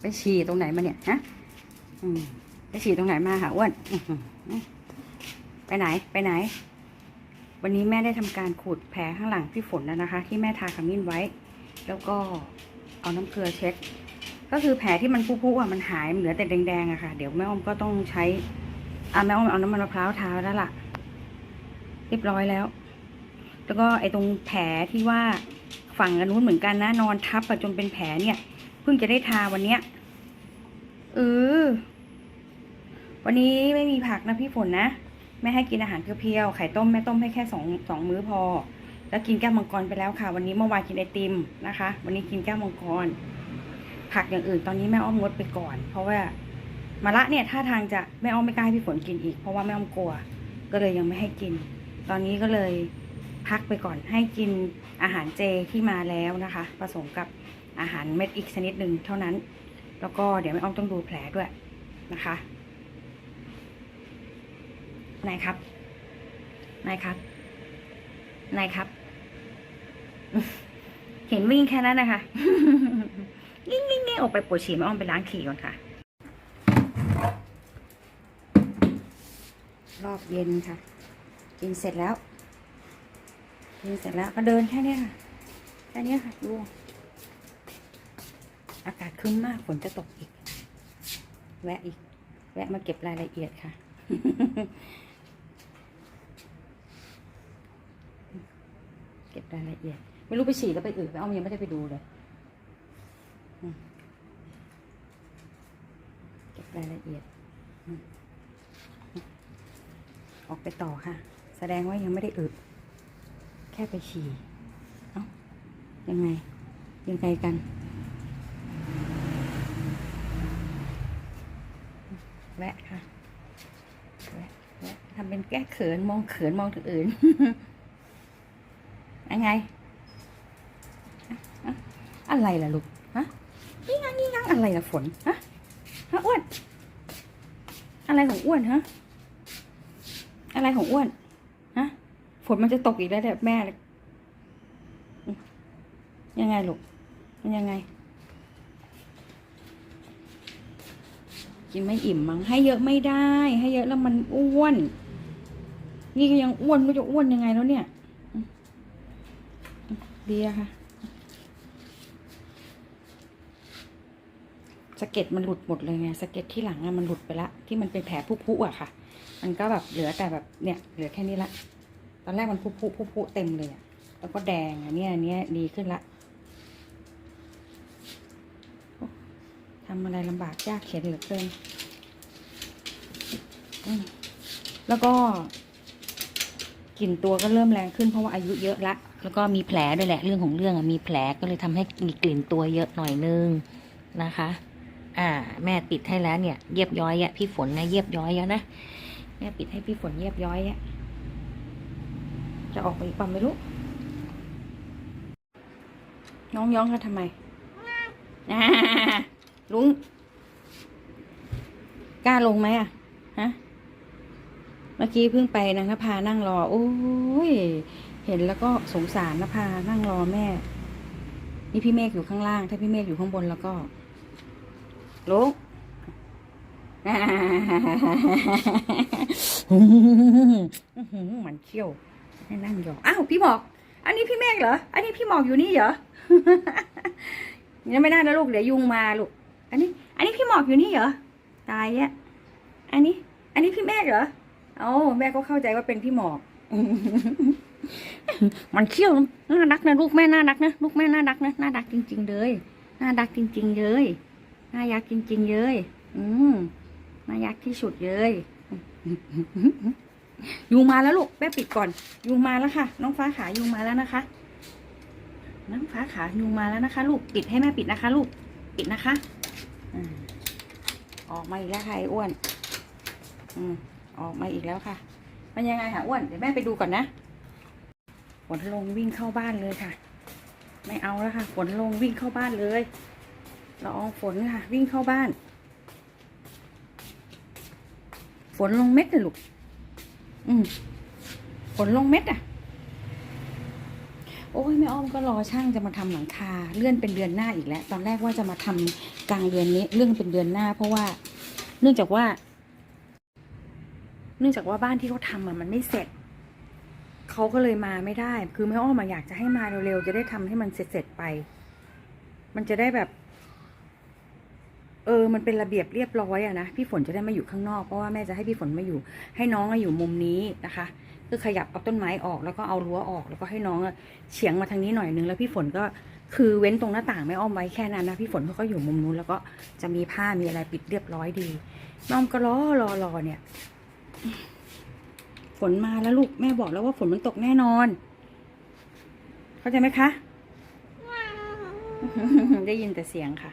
ไปฉี่ตรงไหนมาเนี่ยฮะไปฉี่ตรงไหนมาหาอ้วนไปไหนไปไหน วันนี้แม่ได้ทำการขูดแผลข้างหลังพี่ฝนแล้วนะคะ ที่แม่ทาขมิ้นไว้ แล้วก็เอาน้ำเกลือเช็ด ก็คือแผลที่มันพุๆอะมันหายมันเหลือแต่แดงๆอะค่ะ เดี๋ยวแม่อ้อมก็ต้องใช้อะแม่อ้อมเอาน้ำมันมะพร้าวทาแล้วล่ะ เรียบร้อยแล้ว แล้วก็ไอ้ตรงแผลที่ว่าฝั่งอนนู้นเหมือนกันนะนอนทับอะจนเป็นแผลเนี่ย พิ่งจะได้ทาวันเนี้ยเออวันนี้ไม่มีผักนะพี่ฝนนะแม่ให้กินอาหารเพียวๆไข่ต้มแม่ต้มให้แค่สองสองมื้อพอ แล้วกินแก้วมังกรไปแล้วค่ะ วันนี้เมื่อวานกินไอติมนะคะ วันนี้กินแก้วมังกร ผักอย่างอื่นตอนนี้แม่อ้อมงดไปก่อน เพราะว่ามะละเนี่ยท่าทางจะแม่อ้อมไม่กล้าให้พี่ฝนกินอีกเพราะว่าแม่อ้อมกลัว ก็เลยยังไม่ให้กิน ตอนนี้ก็เลยพักไปก่อนให้กินอาหารเจที่มาแล้วนะคะ ผสมกับ อาหารเม็ดอีกชนิดหนึ่งเท่านั้น แล้วก็เดี๋ยวแม่อ้อมต้องดูแผลด้วยนะคะนายครับนายครับนายครับ เห็นวิ่งแค่นั้นนะคะยิ่งยิ่งออกไปปวดฉี่แม่อ้อมไปล้างขี่ก่อนค่ะ รอบเย็นค่ะ กินเสร็จแล้วกินเสร็จแล้วก็เดินแค่นี้ค่ะแค่นี้ค่ะดู อากาศครึ้มมากฝนจะตกอีก แวะอีก แวะมาเก็บรายละเอียดค่ะ เก็บรายละเอียด ไม่รู้ไปฉี่แล้วไปอื่นไปอ้อมยังไม่ได้ไปดูเลยเก็บรายละเอียด อออกไปต่อค่ะ แสดงว่ายังไม่ได้อึแค่ไปฉี่ เอ้ายังไง ยังไงกัน แวะค่ะแวะแวะทำเป็นแก้เขินมองเขินมองถึงอื่นยังไง อะไรล่ะลูก ฮะ นี่งังนี่งังอะไรล่ะฝน ฮะ ฮะอ้วน อะไรของอ้วนฮะ อะไรของอ้วน ฮะ ฝนมันจะตกอีกแล้วแบบแม่เลยยังไงลูก มันยังไง กินไม่อิ่มมั้งให้เยอะไม่ได้ ให้เยอะแล้วมันอ้วน นี่ก็ยังอ้วนไม่จะอ้วนยังไงแล้วเนี่ยดีอะค่ะสะเก็ดมันหลุดหมดเลยไงสะเก็ดที่หลังอะมันหลุดไปละที่มันเป็นแผลพุๆอะค่ะ มันก็แบบเหลือแต่แบบเนี่ยเหลือแค่นี้ละ ตอนแรกมันพุๆพุๆเต็มเลยอะแล้วก็แดงอันนี้อันนี้ดีขึ้นละโอ้ ทำอะไรลำบากยากเข็นเหลือเกินแล้วก็กลิ่นตัวก็เริ่มแรงขึ้นเพราะว่าอายุเยอะละ แล้วก็มีแผลด้วยแหละเรื่องของเรื่องมีแผลก็เลยทำให้มีกลิ่นตัวเยอะหน่อยนึงนะคะ อ่า แม่ปิดให้แล้วเนี่ย เยียบย้อยอะพี่ฝนนะเยียบย้อยแล้วนะแม่ปิดให้พี่ฝนเยียบย้อยอะจะออกไปอีกปั๊มไม่รู้ น้องย้องกันทำไมอ่า ลุงกล้าลงไหมอะ ฮะ เมื่อกี้เพิ่งไปนางนภานั่งรอ โอ้ย เห็นแล้วก็สงสารนภานั่งรอแม่ นี่พี่เมฆอยู่ข้างล่าง ถ้าพี่เมฆอยู่ข้างบนแล้วก็ลุงมันเขี้ยวให้นั่งยองอ้าวพี่หมอก อันนี้พี่เมฆเหรอ อันนี้พี่หมอกอยู่นี่เหรอยังไม่ได้นะลูก เดี๋ยวยุงมาลูก อันนี้ อันนี้พี่หมอกอยู่นี่เหรอ ตายแยะอันนี้ อันนี้พี่เมฆเหรอเอ้าแม่ก็เข้าใจว่าเป็นพี่หมอก มันเขี้ยวน่ารักนะลูกแม่น่ารักนะลูกแม่น่ารักนะน่ารักจริง ๆ เลยน่ารักจริง ๆ เลยน่ายักจริง ๆ เลย อืมน่ายักที่สุดเลยยุงมาแล้วลูกแม่ปิดก่อนยุงมาแล้วค่ะ น้องฟ้าขายุงมาแล้วนะคะ น้องฟ้าขายุงมาแล้วนะคะ ลูกปิดให้แม่ปิดนะคะ ลูกปิดนะคะ ออกมาอีกแล้วค่ะไอ้อ้วน อืมออกมาอีกแล้วค่ะ มันยังไงคะอ้วน เดี๋ยวแม่ไปดูก่อนนะ ฝนลงวิ่งเข้าบ้านเลยค่ะ ไม่เอาแล้วค่ะ ฝนลงวิ่งเข้าบ้านเลยละอองฝนค่ะ วิ่งเข้าบ้าน ฝนลงเม็ดเลยลูก อืมฝนลงเม็ดอะ โอ้ยแม่อ้อมก็รอช่างจะมาทำหลังคาเลื่อนเป็นเดือนหน้าอีกแล้ว ตอนแรกว่าจะมาทำกลางเดือนนี้เรื่องเป็นเดือนหน้า เพราะว่า เนื่องจากว่า เนื่องจากว่าบ้านที่เขาทำอะมันไม่เสร็จเขาก็เลยมาไม่ได้ คือแม่อ้อมอะอยากจะให้มาเร็วๆจะได้ทำให้มันเสร็จๆไป มันจะได้แบบ เออ มันเป็นระเบียบเรียบร้อยอะนะพี่ฝนจะได้มาอยู่ข้างนอกเพราะว่าแม่จะให้พี่ฝนมาอยู่ ให้น้องอะอยู่มุมนี้นะคะ คือขยับเอาต้นไม้ออกแล้วก็เอารั้วออก แล้วก็ให้น้องอะเฉียงมาทางนี้หน่อยนึงแล้วพี่ฝนก็คือเว้นตรงหน้าต่างแม่อ้อมไว้แค่นั้นนะพี่ฝนเขาก็อยู่มุมนู้นแล้วก็จะมีผ้ามีอะไรปิดเรียบร้อยดีแม่อ้อมก็รอรอรอเนี่ย ฝนมาแล้วลูกแม่บอกแล้วว่าฝนมันตกแน่นอน เข้าใจไหมคะ ได้ยินแต่เสียงค่ะ